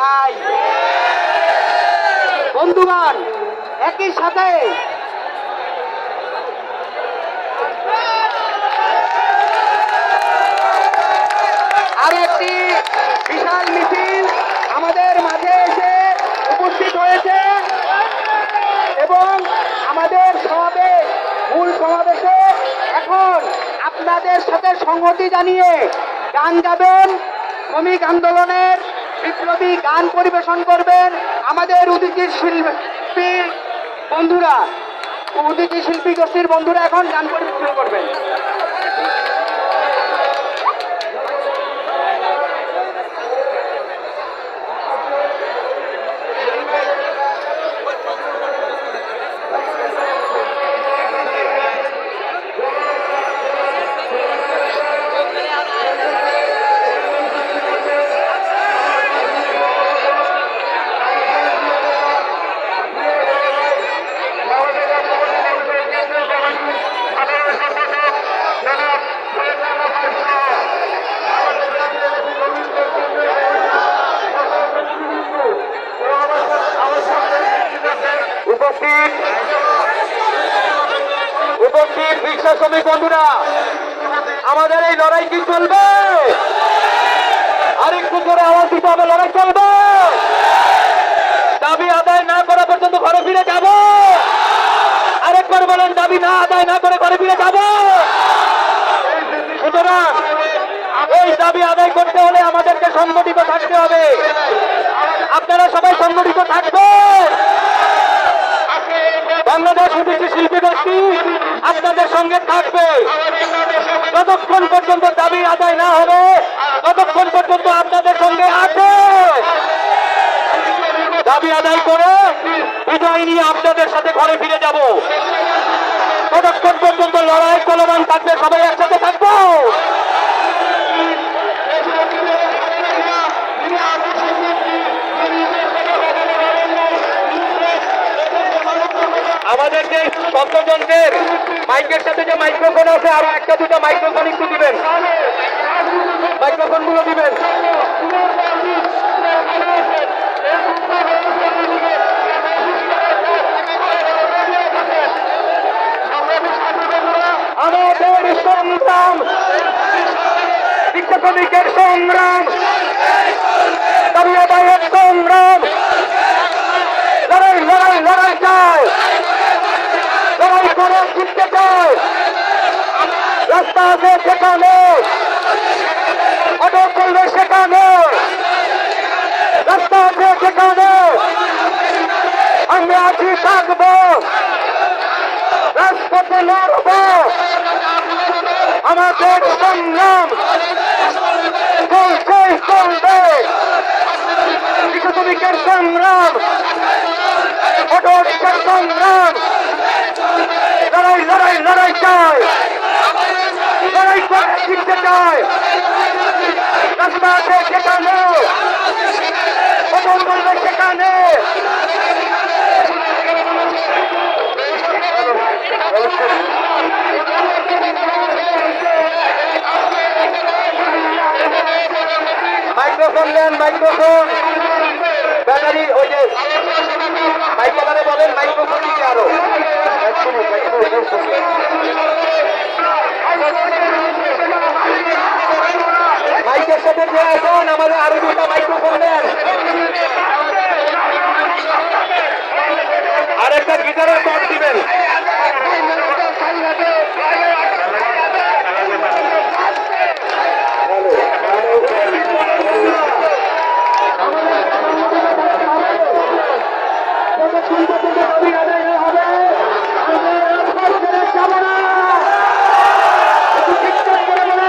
চাই বন্ধুগণ, একই সাথে আর একটি বিশাল মিছিল আমাদের মাঝে এসে উপস্থিত হয়েছে এবং আমাদের সমাবেশ, মূল সমাবেশে এখন আপনাদের সাথে সংহতি জানিয়ে গান গাবেন শ্রমিক আন্দোলনের বিপ্লবী গান পরিবেশন করবেন আমাদের উদিতি শিল্পী বন্ধুরা। উদিতি শিল্পী গোষ্ঠীর বন্ধুরা এখন গান পরিবেশন করবেন। উপস্থিত রিক্সা শ্রমিক বন্ধুরা, আমাদের এই লড়াই কি চলবে? আরেকটু জোরে আওয়াজ দিতে হবে, লড়াই চলবে। দাবি আদায় না করা পর্যন্ত ঘরে ফিরে যাব। আরেকবার বলেন, দাবি না আদায় না করে ঘরে ফিরে যাব। সুতরাং এই দাবি আদায় করতে হলে আমাদেরকে সংগঠিত থাকতে হবে। আপনারা সবাই সংগঠিত থাকবেন। সঙ্গে থাকবে। যতক্ষণ পর্যন্ত দাবি আদায় না হবে, ততক্ষণ পর্যন্ত আপনাদের সঙ্গে আছে। দাবি আদায় করে বিদায় নিয়ে আপনাদের সাথে ঘরে ফিরে যাব। ততক্ষণ পর্যন্ত লড়াই চলমান থাকবে, সবাই একসাথে থাকব। আমাদের যে মাইকের সাথে যে মাইক্রোফোন আছে, আরও একটা দুটো মাইক্রোফোন একটু দিবেন। মাইক্রোফোনগুলো দিবেন। আমাদের সংগ্রাম শিক্ষা শ্রমিকের সংগ্রাম দাবি আদায়ের সংগ্রাম লড়াই লড়াই লড়াই চাই লড়াই করে জিততে চাই। রাস্তা আছে সেখানে। অটো চলবে সেখানে। রাস্তা আছে সেখানে। আমরা আছি থাকব। রাজপথে লড়ব। আমাদের সংগ্রাম চলছে চলবে শিশু শ্রমিকের সংগ্রাম অটো রিক্সার সংগ্রাম লড়াই লড়াই লড়াই চাই লড়াই করে রাস্তা আছে সেখানে। অটো চলবে সেখানে। মাইক্রোফোন নেন, মাইক্রোফোন। ব্যাটারি, ওই যে মাইক্রোফোনে বলেন, মাইক্রোফোন দিতে আরও।